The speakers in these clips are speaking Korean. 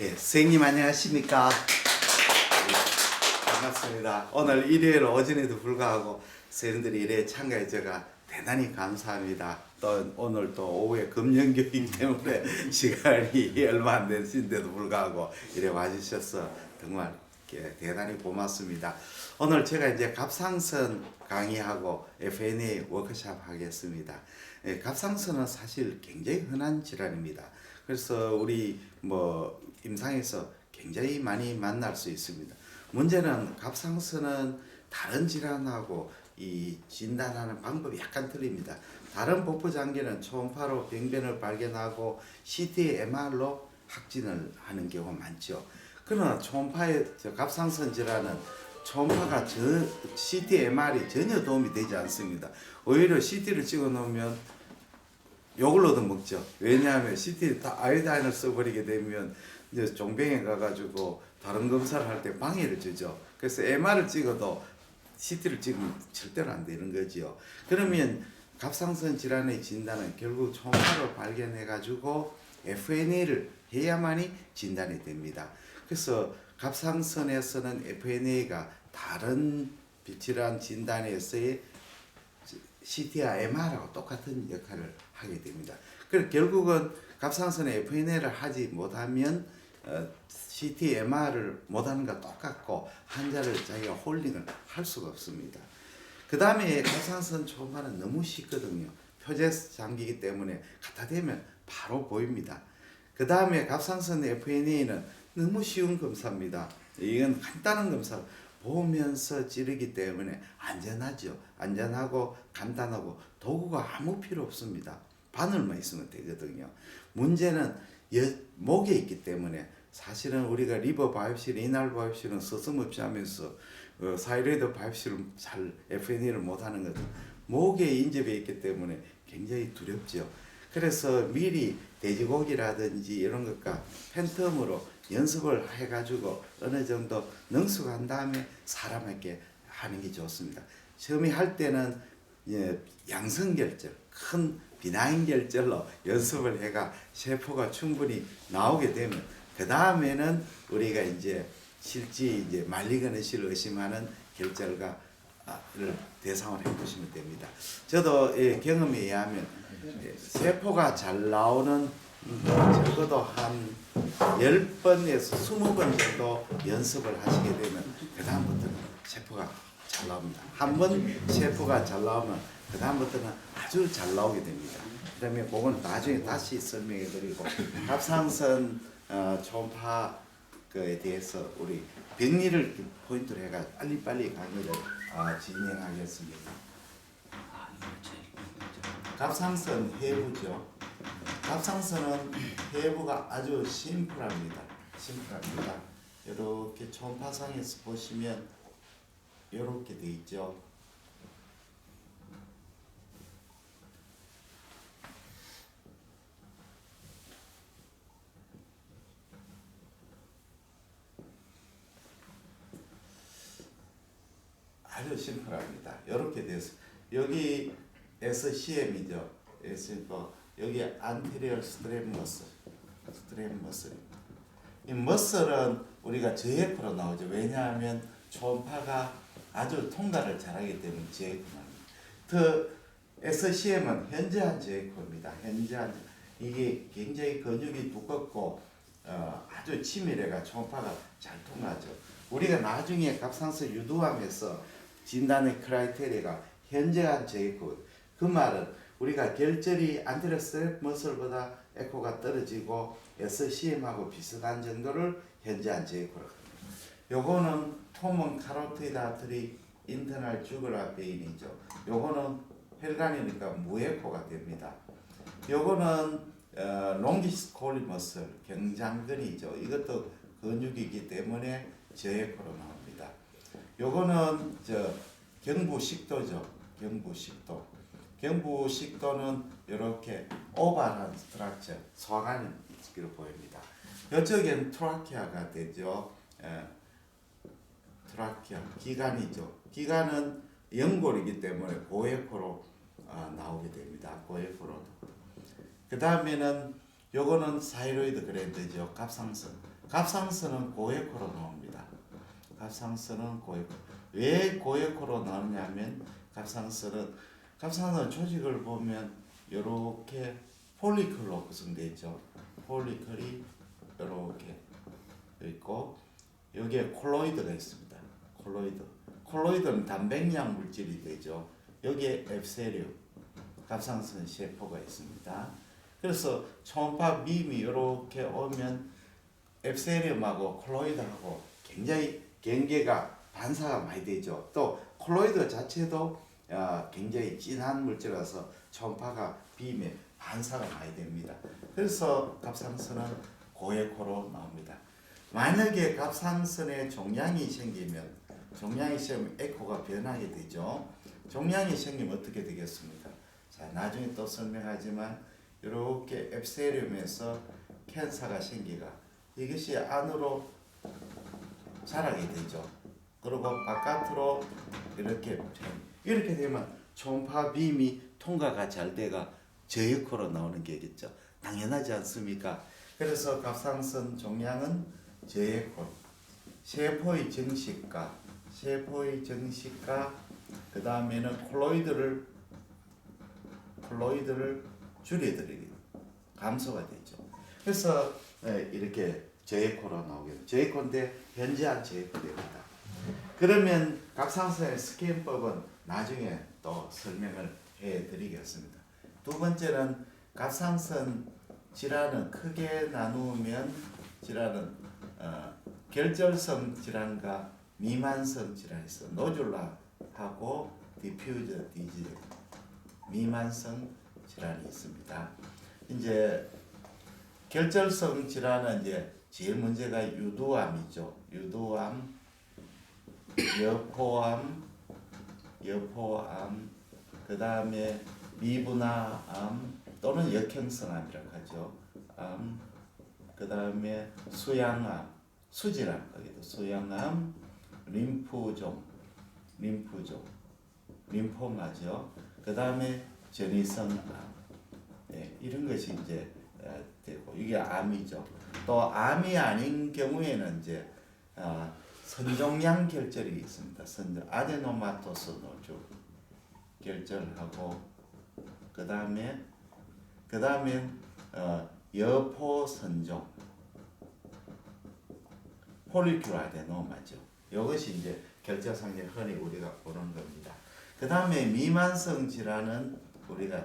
예, 선생님 안녕하십니까? 예, 반갑습니다. 오늘 일요일 오전에도 불구하고 선생님들이 일에 참가해 제가 대단히 감사합니다. 또 오늘 또 오후에 금연교이기 때문에 시간이 얼마 안 되신데도 불구하고 이래 와주셔서 정말 예, 대단히 고맙습니다. 오늘 제가 이제 갑상선 강의하고 FNA 워크샵 하겠습니다. 예, 갑상선은 사실 굉장히 흔한 질환입니다. 그래서 우리 뭐 임상에서 굉장히 많이 만날 수 있습니다. 문제는 갑상선은 다른 질환하고 이 진단하는 방법이 약간 틀립니다. 다른 복부 장기는 초음파로 병변을 발견하고 CT, MR로 확진을 하는 경우가 많죠. 그러나 초음파의 저 갑상선 질환은 초음파가 저 CT, MR이 전혀 도움이 되지 않습니다. 오히려 CT를 찍어 놓으면 욕을 얻어먹죠. 왜냐하면 CT 다 아이다인을 써버리게 되면 이제 종병에 가가지고 다른 검사를 할 때 방해를 주죠. 그래서 MR을 찍어도 CT를 찍으면 절대로 안 되는 거지요. 그러면 갑상선 질환의 진단은 결국 초음파로 발견해가지고 FNA를 해야만이 진단이 됩니다. 그래서 갑상선에서는 FNA가 다른 질환 진단에서의 CT와 MR하고 똑같은 역할을 하게 됩니다. 그래서 결국은 갑상선에 FNA를 하지 못하면 어, CT, MR을 못하는 것 똑같고 환자를 자기가 홀딩을 할 수가 없습니다. 그 다음에 갑상선 초음파는 너무 쉽거든요. 표적 장기이기 때문에 갖다 대면 바로 보입니다. 그 다음에 갑상선 FNA는 너무 쉬운 검사입니다. 이건 간단한 검사. 보면서 찌르기 때문에 안전하죠. 안전하고 간단하고 도구가 아무 필요 없습니다. 바늘만 있으면 되거든요. 문제는 여, 목에 있기 때문에 사실은 우리가 리버 바이옵시, 리날 바이옵시는 서슴없이 하면서 어, 사이로이드 바이옵시를 잘 FNA를 못하는 것은 목에 인접해 있기 때문에 굉장히 두렵죠. 그래서 미리 돼지고기라든지 이런 것과 팬텀으로 연습을 해가지고 어느 정도 능숙한 다음에 사람에게 하는 게 좋습니다. 처음에 할 때는 예, 양성결절, 큰 비나인 결절로 연습을 해가 세포가 충분히 나오게 되면 그 다음에는 우리가 이제 실제 이제 말리거나 실 의심하는 결절가를 대상으로 해보시면 됩니다. 저도 예, 경험에 의하면 예, 세포가 잘 나오는 적어도 한 10번에서 20번 정도 연습을 하시게 되면 그 다음부터는 세포가 잘 나옵니다. 한 번 세포가 잘 나오면 그 다음부터는 아주 잘 나오게 됩니다. 그다음에 그건 나중에 다시 설명해 드리고 갑상선 어, 초음파에 대해서 우리 병리를 포인트로 해가 빨리빨리 강의를 어, 진행하겠습니다. 갑상선 해부죠. 갑상선은 해부가 아주 심플합니다. 심플합니다. 이렇게 초음파상에서 보시면 이렇게 돼 있죠. 아주 심플합니다. 이렇게 돼서 여기 SCM이죠. S 뭐 여기 anterior strap muscle, strap muscle. 이 머슬은 우리가 저해프로 나오죠. 왜냐하면 초음파가 아주 통과를 잘하기 때문에. 더 SCM은 현저한 저해프입니다. 현저한 이게 굉장히 근육이 두껍고 어, 아주 치밀해가 초음파가 잘 통하죠. 우리가 나중에 갑상선 유두암에서 진단의 크라이테리아가 현저한 저해프. 그 말은 우리가 결절이 안테로스트랩 머슬보다 에코가 떨어지고 SCM하고 비슷한 정도를 현재한 제이코라고 합니다. 요거는 토먼 카로티드 아트리 인터널 주글라 베인이죠. 요거는 혈관이니까 무에코가 됩니다. 요거는 어, 롱기스 콜리 머슬 경장근이죠. 이것도 근육이기 때문에 저에코로 나옵니다. 요거는 저 경부 식도죠. 경부 식도. 경부 식도는 이렇게 오발한 스트럭처, 소관이 있기로 보입니다. 이쪽엔 트라키아가 되죠. 예, 트라키아, 기관이죠. 기관은 연골이기 때문에 고에코로 아, 나오게 됩니다. 고에코로. 그 다음에는 요거는 사이로이드 그랜드죠. 갑상선. 갑상선은 고에코로 나옵니다. 갑상선은 고에코. 왜 고에코로 나오냐면 갑상선은 갑상선 조직을 보면 이렇게 폴리클로 구성되어 있죠. 폴리클이 이렇게 있고 여기에 콜로이드가 있습니다. 콜로이드. 콜로이드는 단백량 물질이 되죠. 여기에 앱세리움, 갑상선 세포가 있습니다. 그래서 초음파 빔이 이렇게 오면 앱세리움하고 콜로이드하고 굉장히 경계가 반사가 많이 되죠. 또 콜로이드 자체도 아, 굉장히 진한 물질이라서 초음파가 빔에 반사가 많이 됩니다. 그래서 갑상선은 고에코로 나옵니다. 만약에 갑상선에 종양이 생기면 종양이 생기면 에코가 변하게 되죠. 종양이 생기면 어떻게 되겠습니까? 자 나중에 또 설명하지만 이렇게 앱세리움에서 캔서가 생기가 이것이 안으로 자라게 되죠. 그리고 바깥으로 이렇게 이렇게 되면 초음파 빔이 통과가 잘 돼가 저역으로 나오는 게겠죠. 당연하지 않습니까? 그래서 갑상선 종양은 저역으로 세포의 정식과 세포의 정식과 그 다음에는 콜로이드를 콜로이드를 줄여드리기 감소가 되죠. 그래서 에, 이렇게 저에코로 나오게 현저한 저에코 됩니다. 그러면 갑상선의 스캔법은 나중에 또 설명을 해드리겠습니다. 두 번째는 갑상선 질환은 크게 나누면 질환은 어, 결절성 질환과 미만성 질환이 있어 노듈라하고 디퓨저 디지 미만성 질환이 있습니다. 이제 결절성 질환은 이제 제일 문제가 유두암이죠. 유두암, 여포암, 여포암, 그 다음에 미분화암 또는 역형성암이라고 하죠. 암, 그 다음에 수양암, 수질암, 거기도 수양암, 림프종, 림프종, 림포마죠. 그 다음에 전이성암, 네, 이런 것이 이제 어, 되고 이게 암이죠. 또 암이 아닌 경우에는 이제 어, 선종양 결절이 있습니다. 선종 아데노마토스 노주 결절하고 그 다음에 그 다음에 어, 여포 선종 폴리큘 아데노마죠. 이것이 이제 결절상에 흔히 우리가 보는 겁니다. 그 다음에 미만성 질환은 우리가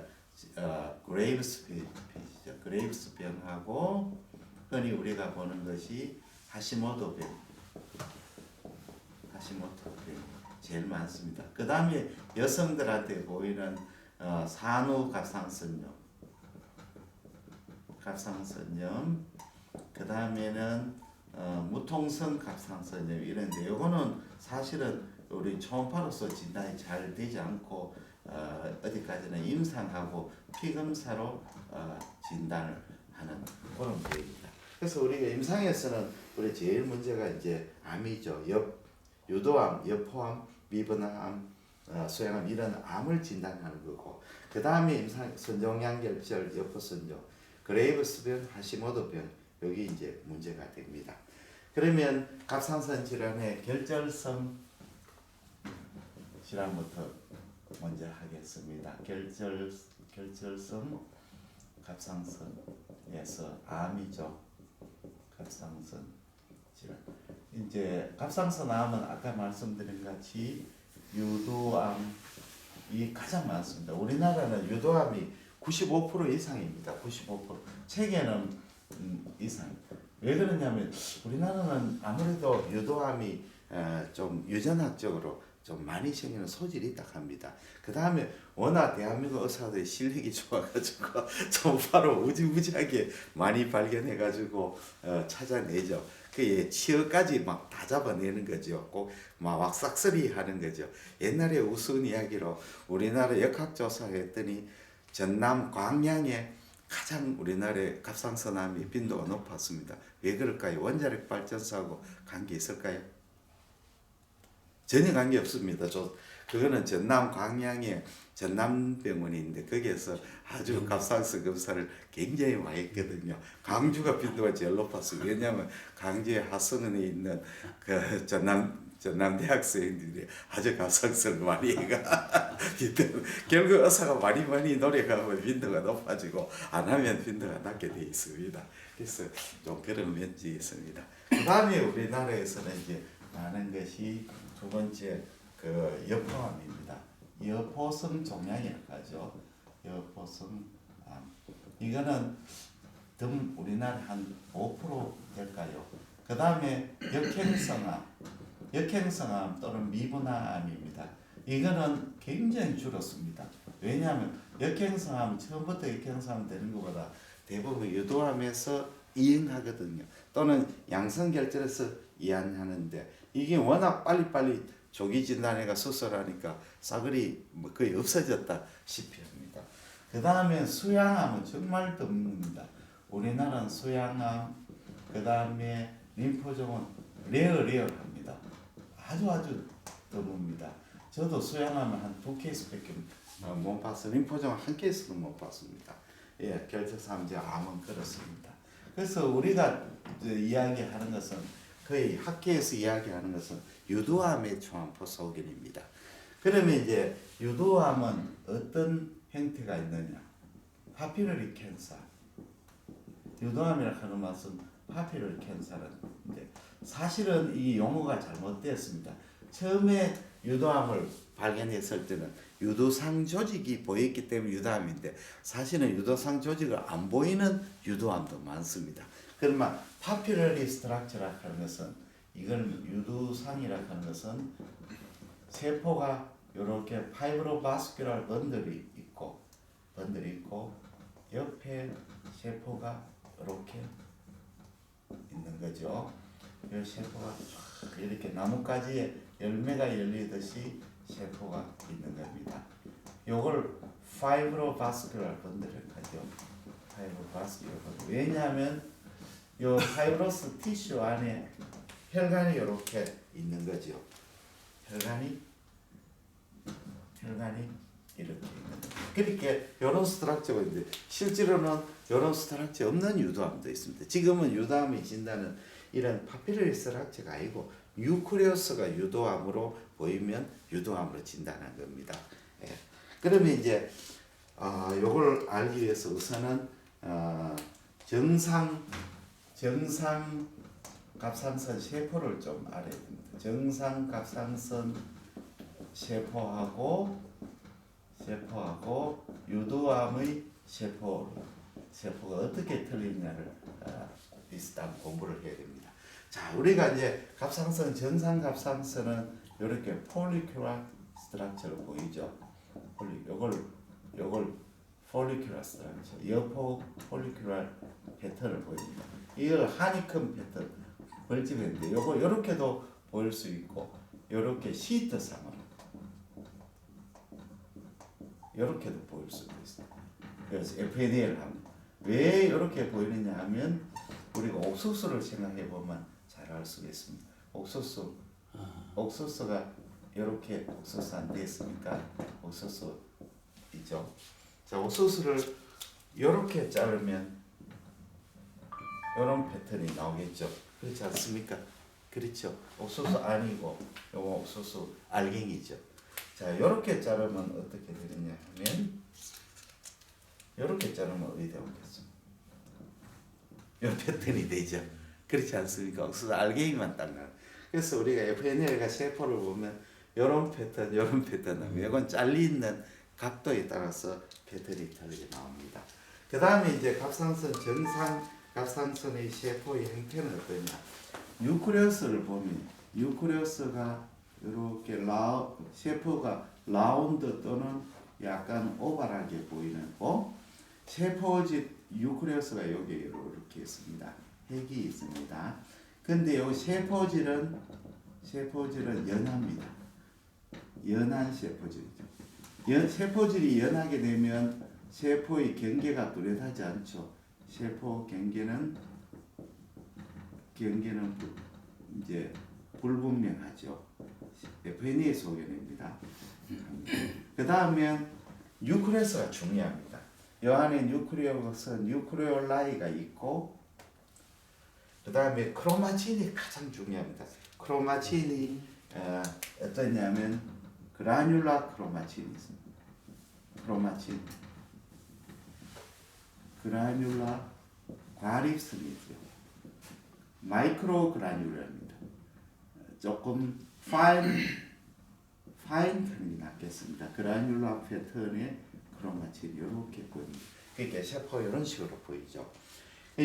어, 그레이브스 병이죠. 그레이브스 병하고 흔히 우리가 보는 것이 하시모토 병. 하시모토 병 제일 많습니다. 그 다음에 여성들한테 보이는 어, 산후 갑상선염, 갑상선염. 그 다음에는 어, 무통성 갑상선염 이런데 요거는 사실은 우리 초음파로서 진단이 잘 되지 않고 어, 어디까지나 임상하고 피검사로 어, 진단을 하는 그런 계획입니다. 그래서 우리가 임상에서는 우리 제일 문제가 이제 암이죠. 옆 유도암, 여포암, 미분암, 어, 수양암 이런 암을 진단하는 거고 그 다음에 임상 선종양결절, 여포선종, 그레이브스병, 하시모토병 여기 이제 문제가 됩니다. 그러면 갑상선 질환의 결절성 질환부터 먼저 하겠습니다. 결절 결절성 갑상선에서 암이죠. 갑상선 질환. 이제 갑상선 암은 아까 말씀드린 같이 유도암이 가장 많습니다. 우리나라는 유도암이 95% 이상입니다. 95% 세계는 음, 이상. 왜 그러냐면 우리나라는 아무래도 유도암이 어, 좀 유전학적으로 좀 많이 생기는 소질이 있다 합니다. 그 다음에 워낙 대한민국 의사들이 실력이 좋아가지고 좀 바로 우지무지하게 많이 발견해가지고 어, 찾아내죠. 그 치어까지 막 다 잡아내는 거죠. 꼭막 싹쓸이 하는 거죠. 옛날에 우스운 이야기로 우리나라 역학조사했더니 전남 광양에 가장 우리나라의 갑상선암이 빈도가 높았습니다. 왜 그럴까요? 원자력 발전소하고 관계 있을까요? 전혀 관계 없습니다. 저 그거는 전남 광양에 전남병원인데 거기에서 아주 갑상선 검사를 굉장히 많이 했거든요. 강주가 빈도가 제일 높았어요. 왜냐하면 강주의 하성은에 있는 그 전남 전남 대학생들이 아주 갑상선을 많이 해가 결국 의사가 많이 많이 노력하면 빈도가 높아지고 안 하면 빈도가 낮게 돼 있습니다. 그래서 좀 그런 면이 있습니다. 그 다음에 우리나라에서는 이제 많은 것이 두 번째 그 여포암입니다. 여포성 하죠. 여포성 암. 이거는 등 우리나라 한 5% 될까요? 그 다음에 역행성암, 역행성암 또는 미분화암입니다. 이거는 굉장히 줄었습니다. 왜냐하면 역행성암 처음부터 역행성암 되는 것보다 대부분 유도암에서 이행하거든요. 또는 양성결절에서 이행하는데 이게 워낙 빨리빨리 조기 진단해가 수술하니까 싸그리 뭐 거의 없어졌다시피 합니다. 그 다음에 수양암은 정말 드뭅니다. 우리나라는 수양암, 그 다음에 림포종은 레어 레어합니다. 아주 아주 드뭅니다. 저도 수양암을 한 두 케이스밖에 못 봤어요. 림포종 한 케이스도 못 봤습니다. 예, 결석삼제 암은 그렇습니다. 그래서 우리가 이야기하는 것은 거의 학계에서 이야기하는 것은 유도암의 초암포 소견입니다. 그러면 이제 유도암은 어떤 형태가 있느냐? 파피러리 캔서. 유도암이라 하는 말씀 파피러리 캔서는데 사실은 이 용어가 잘못되었습니다. 처음에 유도암을 발견했을 때는 유도상 조직이 보였기 때문에 유도암인데 사실은 유도상 조직을 안 보이는 유도암도 많습니다. 그러면 파피러리 스트럭처라 하는 것은 이건 유두상이라 하는 것은 세포가 이렇게 파이브로바스큘라 번들이 있고 번들이 있고 옆에 세포가 이렇게 있는 거죠. 이 세포가 쫙 이렇게 나뭇가지에 열매가 열리듯이 세포가 있는 겁니다. 요걸 파이브로바스큘라 번들을 하죠. 파이브로바스큘라. 왜냐하면 요 파이브로스 티슈 안에 혈관이 이렇게 있는 거죠. 혈관이 혈관이 이렇게. 그렇게 이런 스트럭처가 있는데 실제로는 이런 스트럭처 없는 유도암도 있습니다. 지금은 유도암이 진다는 이런 파피러리 스트럭처가 아니고 유크레오스가 유도암으로 보이면 유도암으로 진단한 겁니다. 예. 그러면 이제 어, 요걸 알기 위해서 우선은 어, 정상 정상 갑상선 세포를 좀 알아야 됩니다. 정상 갑상선 세포하고 세포하고 유도암의 세포 세포가 어떻게 틀리냐를 어, 비슷한 공부를 해야 됩니다. 자, 우리가 이제 갑상선 정상 갑상선은 이렇게 폴리큘라 스트럭처로 보이죠. 폴리 요걸 요걸 폴리큘라 스트럭처 여포 폴리큘라 패턴을 보입니다. 이걸 하니컴 패턴 벌집인데 요거 요렇게도 보일 수 있고 요렇게 시트상으로 요렇게도 보일 수도 있어요. 그래서 FNA를 합니다. 왜 이렇게 보이느냐 하면 우리가 옥수수를 생각해 보면 잘 알 수 있습니다. 옥수수 옥수수가 이렇게 옥수수 안 됐습니까? 옥수수 있죠. 자 옥수수를 이렇게 자르면 이런 패턴이 나오겠죠. 그렇지 않습니까? 그렇죠. 옥수수 아니고 요거 옥수수 알갱이죠. 자 이렇게 자르면 어떻게 되느냐 하면 이렇게 자르면 어디 되겠습니까? 이 패턴이 되죠. 그렇지 않습니까? 옥수수 알갱이만 딱 나. 그래서 우리가 FNL과 세포를 보면 이런 패턴, 이런 패턴 나면 이건 잘리 있는 각도에 따라서 패턴이 다르게 나옵니다. 그 다음에 이제 갑상선 정상 갑상선의 세포의 형태는 어떠냐? 유크레오스를 보면 유크레오스가 이렇게 라 세포가 라운드 또는 약간 오발하게 보이는 거 세포집 유크레오스가 여기 이렇게 있습니다. 핵이 있습니다. 근데 이 세포질은 세포질은 연합니다. 연한 세포질이죠. 연, 세포질이 연하게 되면 세포의 경계가 뚜렷하지 않죠. 세포 경계는 경계는 부- 이제 불분명하죠. FNA 소견입니다. 그 다음에 뉴크레스가 중요합니다. 이 안에 뉴크레오스, 뉴크레올라이가 있고 그 다음에 크로마틴이 가장 중요합니다. 크로마틴이 어, 어떠냐면 그라뉴라 크로마틴이 있습니다. 크로마틴 그라뉴라 과립선이 있죠. 마이크로 그라뉴라입니다. 조금 파인 파인 턴이 낫겠습니다. 그라뉴라 패턴의 크로마틴 이렇게 보입니다. 그러니까 셰퍼 이런 식으로 보이죠.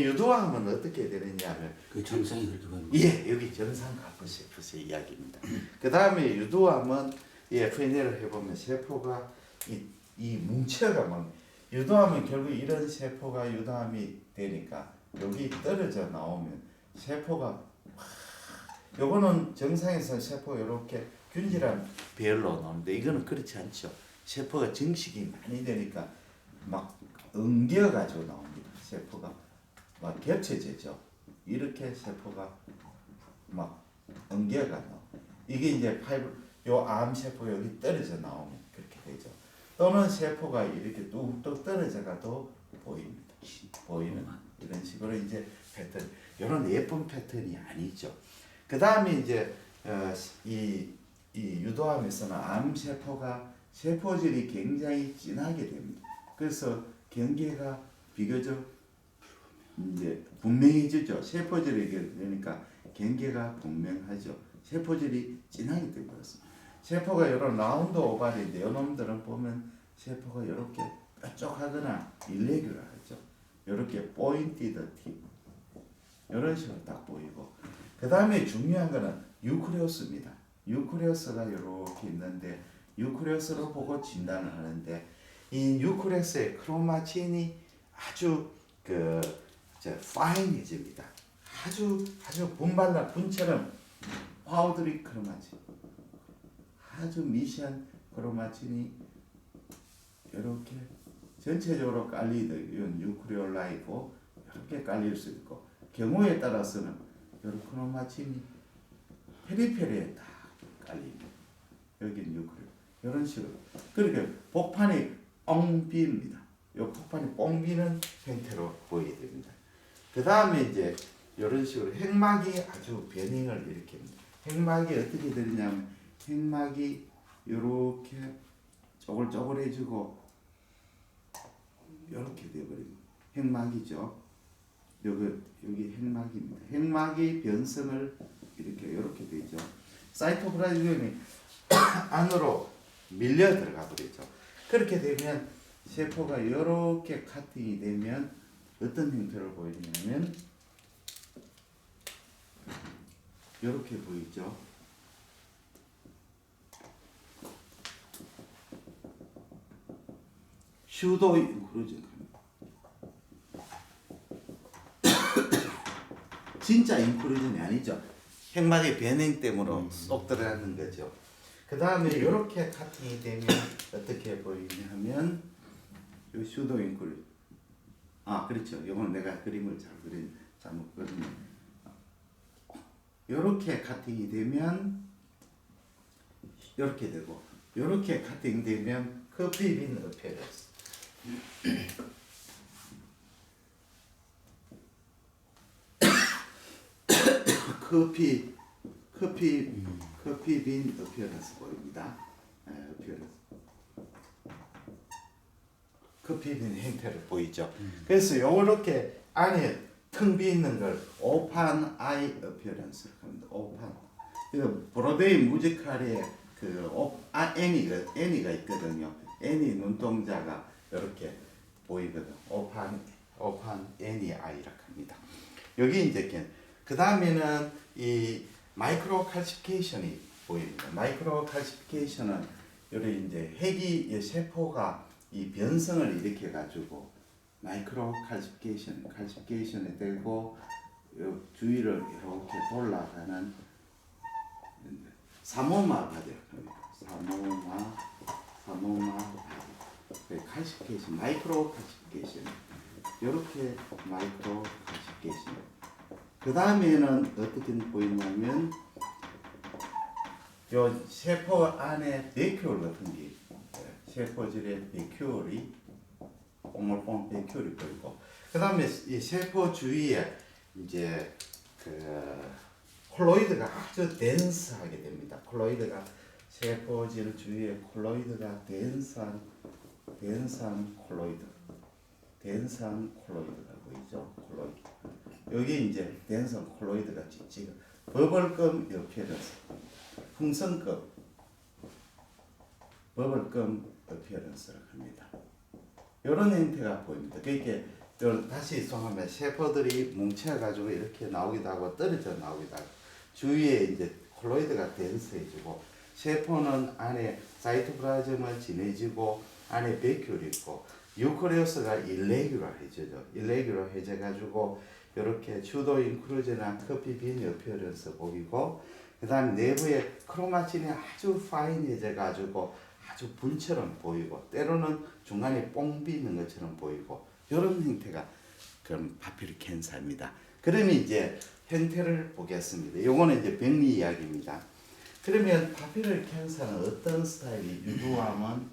유도함은 어떻게 되느냐면 그 정상이 그렇게 보입니다. 예, 여기 정상 가프 셰프의 이야기입니다. 그 다음에 유도함은 이 FNL을 해보면 세포가 이, 이 뭉쳐가면 유도함은 결국 이런 세포가 유도함이 되니까 여기 떨어져 나오면 세포가 확 요거는 정상에서 세포 이렇게 균질한 배열로 나오는데 이거는 그렇지 않죠. 세포가 증식이 많이 되니까 막 엉겨가지고 나옵니다. 세포가 막 겹쳐지죠. 이렇게 세포가 막 엉겨가 나와. 이게 이제 파이브 요 암 세포 여기 떨어져 나오면 그렇게 되죠. 또는 세포가 이렇게 뚝뚝 떨어져가도 보입니다. 보이는 이런 식으로 이제 패턴 이런 예쁜 패턴이 아니죠. 그 다음에 이제 어, 이, 이 유도암에서는 암 세포가 세포질이 굉장히 진하게 됩니다. 그래서 경계가 비교적 이제 분명해지죠. 세포질이 그러니까 경계가 분명하죠. 세포질이 진하게 되버렸습니다. 세포가 이런 라운드 오발인데 이놈들은 보면 세포가 이렇게 뾰족하거나 일레귤러하죠. 이렇게 포인티드 팁 이런 식으로 딱 보이고 그 다음에 중요한 거는 유크레오스입니다. 유크레오스가 이렇게 있는데 유크레오스로 보고 진단을 하는데 이 유크레오스의 크로마틴이 아주 그저 파인해집니다. 아주 아주 분발라 분처럼 파우더리 크로마틴 아주 미시한 크로마틴이 이렇게 전체적으로 깔리듯 이건 유크레올라이고 이렇게 깔릴 수 있고 경우에 따라서는 이런 크로마틴이 페리페리에 다 깔립니다. 여기는 유크레 이런 식으로 그렇게 복판이 엉 비입니다. 이 복판이 뻥 비는 형태로 보이게 됩니다. 그 다음에 이제 이런 식으로 핵막이 아주 변형을 일으킵니다. 핵막이 어떻게 되느냐면 핵막이 이렇게 쪼글쪼글해지고 이렇게 돼버립니다. 핵막이죠. 여기 여기 핵막입니다. 핵막이 변성을 이렇게 이렇게 되죠. 사이토플라즘이 안으로 밀려 들어가 버리죠. 그렇게 되면 세포가 이렇게 카팅이 되면 어떤 형태를 보이냐면 이렇게 보이죠. 슈도 인크루전 진짜 인크루전이 아니죠. 핵막의 변형 때문에 쏙 들어가는 거죠. 그 다음에 이렇게 카팅이 되면 어떻게 보이냐면 요 슈도 인크루 아 그렇죠. 이거는 내가 그림을 잘 그린 잘못 그렸네. 이렇게 카팅이 되면 이렇게 되고 이렇게 카팅 되면 커피 빈 어페러스 커피 커피 커피 빈 어피어런스 보입니다. 예, 어피어런스. 커피 빈 형태를 보이죠. 그래서 요렇게 안에 텅 비 있는 걸 오판 아이 어피어런스 합니다. 오판. 그 브로데이 뮤지컬에 그 오, 아, 애니가 애니가 있거든요. 애니 눈동자가 이렇게 보이거든. 오판 오판 애니 아이라고 합니다. 여기 이제 그 다음에는 이 마이크로 칼시피케이션이 보입니다. 마이크로 칼시피케이션은 요리 이제 핵이 이 세포가 이 변성을 일으켜 가지고 마이크로 칼시피케이션이 되고 요 주위를 이렇게 돌아가는 사모마 바디라고 합니다. 사모마 사모마 바디. 칼시피케이션 마이크로 칼시피케이션. 이렇게 마이크로 칼시피케이션. 그 다음에는 어떻게 보이냐면 요 세포 안에 베큐올 같은 게 세포질에 베큐올이 오물뽕 베큐올이 보이고 그 다음에 이 세포 주위에 이제 그 콜로이드가 아주 덴스하게 됩니다. 콜로이드가 세포질 주위에 콜로이드가 덴스한 덴스한 콜로이드 덴스한 콜로이드가 보이죠? 콜로이드 여기 이제 덴스한 콜로이드가 찍찍 버블금 어피어런스 풍선급 버블금 어피어런스를 합니다. 이런 형태가 보입니다. 요 다시 소하면 세포들이 뭉쳐가지고 이렇게 나오기도 하고 떨어져 나오기도 하고 주위에 이제 콜로이드가 덴스해지고 세포는 안에 사이토플라즘을 지내지고 안에 베큐리 있고 유크레오스가 일레귤러해져죠. 일레귤러해져가지고 이렇게 주도 인 크루즈나 커피 빈 어피어런스 보이고 그 다음에 내부에 크로마틴이 아주 파인해져가지고 아주 분처럼 보이고 때로는 중간에 뽕 비는 것처럼 보이고 이런 형태가 그럼 파피르 캔사입니다. 그러면 이제 형태를 보겠습니다. 요거는 이제 병리 이야기입니다. 그러면 파피르 캔사는 어떤 스타일이 유두암은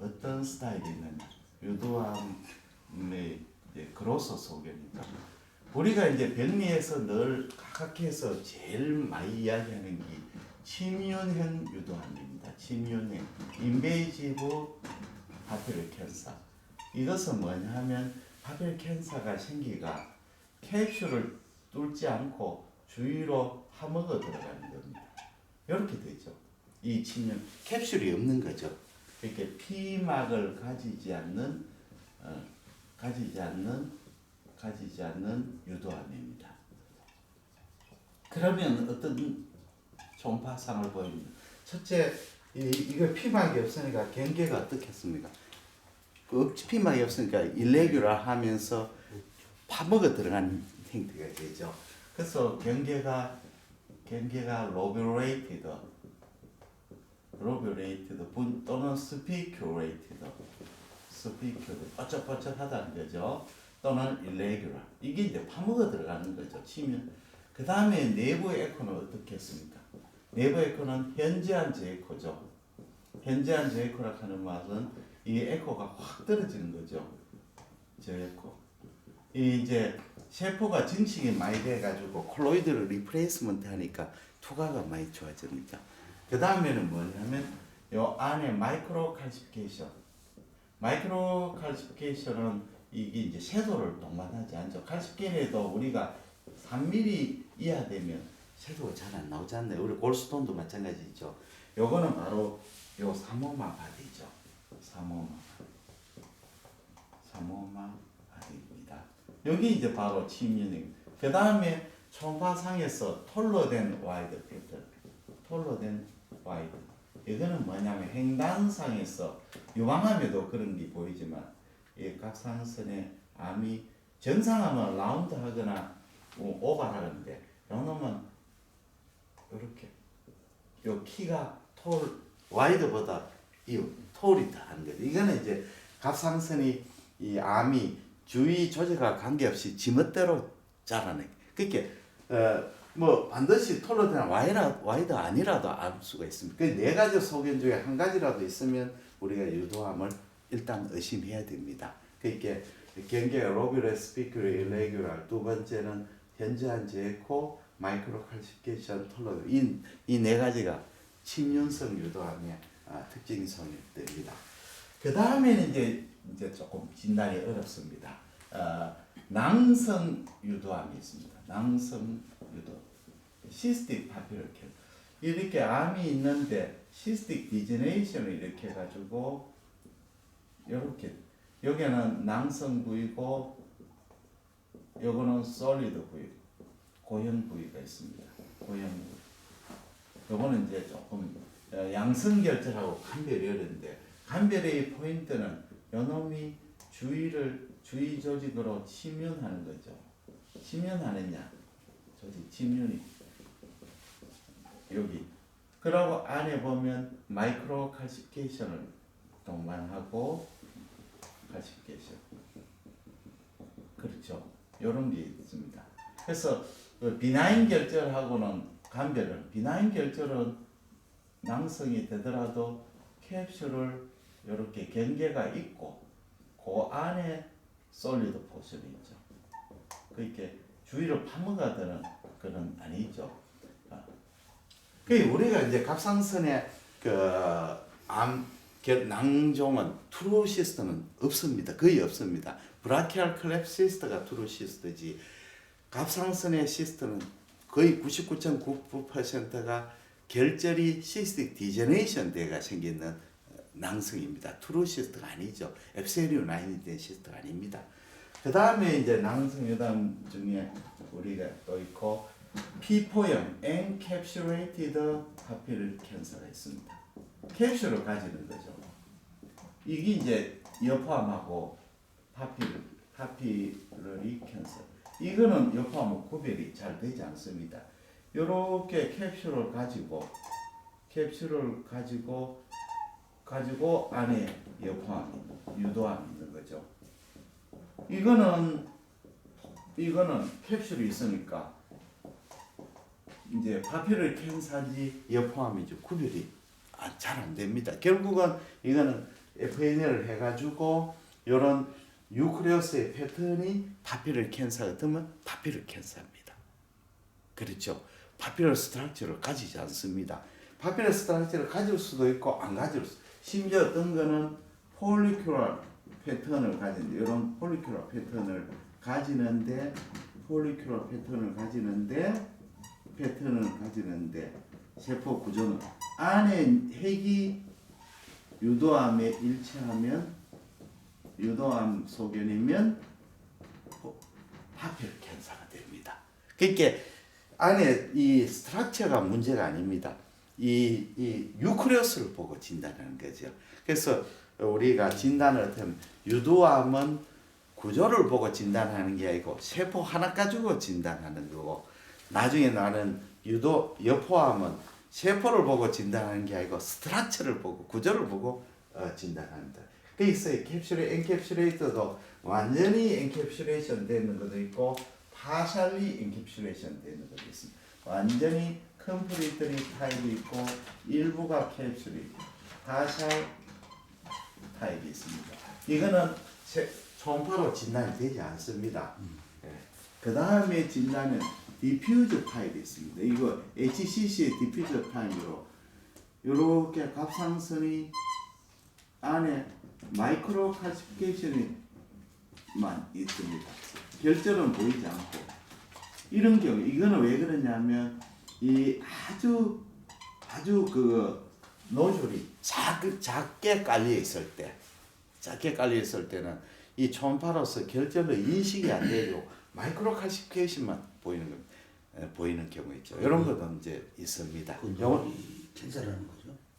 어떤 스타일이 있느냐? 유두암의 이제 그로서 소견입니다. 우리가 이제 병리에서 늘 각각해서 제일 많이 이야기하는 게 침윤형 유도암입니다. 침윤형 인베이지브 파피르 캔서. 이것은 뭐냐면 파피르 캔서가 생기가 캡슐을 뚫지 않고 주위로 파먹어 들어가는 겁니다. 이렇게 되죠. 이 침윤 캡슐이 없는 거죠. 이렇게 피막을 가지지 않는 어, 가지지 않는 가지지 않는 유도암입니다. 그러면 어떤 총파상을 보입니다. 첫째, 이, 이거 피막이 없으니까 경계가 어떻겠습니까? 그 피막이 없으니까 일레귤러 하면서 파먹어 들어간 형태가 되죠. 그래서 경계가 경계가 로뷰레이티드 분 또는 스피큐레이티드 스피큐레 뻐쩍뻐쩍하다는 거죠. 또는 일레귤러 이게 이제 파먹어 들어가는 거죠. 치면 그 다음에 내부 에코는 어떻게 했습니까? 내부 에코는 현저한 제에코죠. 현저한 제에코라 하는 말은 이 에코가 확 떨어지는 거죠. 제에코. 이 이제 세포가 증식이 많이 돼가지고 콜로이드를 리플레이스먼트 하니까 투과가 많이 좋아집니다. 그 다음에는 뭐냐면 요 안에 마이크로 칼시피케이션. 마이크로 칼시피케이션은 이게 이제 섀도를 동반하지 않죠. 칼시피케이션에도 우리가 3mm 이하 되면 섀도가 잘안 나오지 않나요? 우리 골스톤도 마찬가지죠. 요거는 바로 요 사모마 바디죠. 사모마. 사모마 바디입니다. 여기 이제 바로 침윤행. 그 다음에 총파상에서 톨로 된 와이드 필터. 톨로 된 와이드. 이거는 뭐냐면 횡단상에서 유방암에도 그런 게 보이지만 이 각상선의 암이 정상암은 라운드 하거나 뭐 오발하는데 요놈은 이렇게 요 키가 톨 와이드보다 이 톨이 더한 거죠. 이거는 이제 갑상선이 이 암이 주위 조직과 관계없이 지멋대로 자라네. 그렇게 어뭐 반드시 톨로 된 와이라 와이드 아니라도 알 수가 있습니다. 그네 가지 소견 중에 한 가지라도 있으면 우리가 유도함을 일단 의심해야 됩니다. 그러니까 경계가 로뷰레 스피큐레 일레귤라 두 번째는 현저한 제코 마이크로 칼시피케이션 톨로 이이 네 가지가 침윤성 유도함의 아, 특징이 소개됩니다. 그 다음에는 이제 이제 조금 진단이 어렵습니다. 어, 낭성 유도암이 있습니다. 낭성 유도 시스틱 파피로켈 이렇게 암이 있는데 시스틱 디제네이션을 이렇게 해가지고 이렇게 여기는 낭성 부위고 요거는 솔리드 부위 고형 부위가 있습니다. 고형 부위. 요거는 이제 조금 어, 양성 결절하고 간별이 어려운데 간별의 포인트는 요놈이 주위를 주위 조직으로 침윤하는 거죠. 침윤하느냐 조직 침윤이 여기 그리고 안에 보면 마이크로 칼시피케이션을 동반하고 칼시피케이션 그렇죠. 요런 게 있습니다. 그래서 그 비나인 결절하고는 간별은 비나인 결절은 낭성이 되더라도 캡슐을 이렇게 경계가 있고 그 안에 솔리드 포션이 있죠. 그렇게 주위로 파묻어드는 그런 아니죠. 아. 그 우리가 이제 갑상선의 그암 낭종은 트루 시스터는 없습니다. 거의 없습니다. 브라키알 클랩 시스터가 트루 시스터지 갑상선의 시스터는 거의 99.99%가 결절이 시스틱 디제네이션 대가 생기는 낭성입니다. 트루 시스터가 아니죠. 앱세리온 라인이 된 시스터가 아닙니다. 그 다음에 이제 낭성 여담 중에 우리가 또 있고 P4형 encapsulated papillary 캔서가 있습니다. 캡슐을 가지는 거죠. 이게 이제 여포암하고 파필 파필러리 캔서. 이거는 여포암하고 구별이 잘 되지 않습니다. 이렇게 캡슐을 가지고 캡슐을 가지고 가지고 안에 여포암이 유도암이 있는 거죠. 이거는 이거는 캡슐이 있으니까 이제 파피를 캔 사지 여포암이죠. 구별이 잘 안 됩니다. 결국은 이거는 FNL을 해가지고 이런 유크레오스의 패턴이 파피를 캔사 같으면 파피를 캔사입니다. 그렇죠. 파피럴 스트럭처를 가지지 않습니다. 파피럴 스트럭처를 가질 수도 있고 안 가질 수. 심지어 어떤 거는 폴리큘러 패턴을 가지는데 이런 폴리큘러 패턴을 가지는데 폴리큘러 패턴을 가지는데 패턴을 가지는데 세포 구조는 안에 핵이 유도암에 일치하면 유도암 소견이면 파피를 캔사가 됩니다. 그러니까 안에 이 스트럭처가 문제가 아닙니다. 이, 이 유크레오스를 보고 진단하는 거죠. 그래서 우리가 진단을 하면 유도암은 구조를 보고 진단하는 게 아니고 세포 하나 가지고 진단하는 거고 나중에 나는 유도 여포암은 세포를 보고 진단하는 게 아니고 스트럭처를 보고 구조를 보고 어, 진단합니 다. 그래서 캡슐의 엔캡슐레이터도 완전히 엔캡슐레이션 되는 것도 있고 파셜리 엔캡슐레이션 되는 것도 있습니다. 완전히 컴플리트리 타입이 있고 일부가 캡슐이 파셜 타입이 있습니다. 이거는 세- 초음파로 진단이 되지 않습니다. 그 다음에 진단은 디퓨저 타입이 있습니다. 이거 HCC의 디퓨저 타입으로 이렇게 갑상선이 안에 마이크로 칼시피케이션이만 있습니다. 결절은 보이지 않고 이런 경우 이거는 왜 그러냐면 이 아주 아주 그 노즐이 작, 작게 깔려 있을 때 작게 깔려 있을 때는 이 초음파로서 결절로 인식이 안 되고 마이크로 칼시피케이션만 보이는 거 에, 보이는 경우 있죠. 이런 것도 이제 있습니다. 그 요거 놈이 캔서라는 거죠.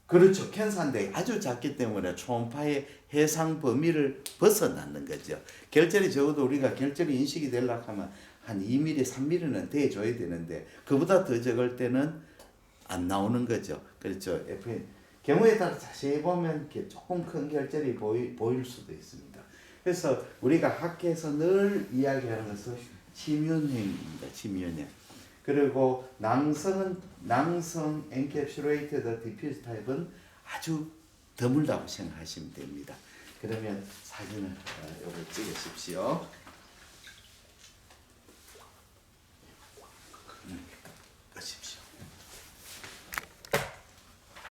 그렇죠. 캔사인데 아주 작기 때문에 초음파의 해상 범위를 벗어나는 거죠. 결절이 적어도 우리가 결절이 인식이 되려고 하면 한 2mm, 3mm는 돼줘야 되는데 그보다 더 적을 때는 안 나오는 거죠. 그렇죠. FN 경우에 따라 자세히 보면 이렇게 조금 큰 결절이 보이, 보일 수도 있습니다. 그래서 우리가 학계에서 늘 이야기하는 것은 치면행입니다. 치면행. 그리고 낭성은 낭성 엔캡슐레이티드 디퓨즈 타입은 아주 드물다고 생각하시면 됩니다. 그러면 사진을 어, 요걸 찍으십시오.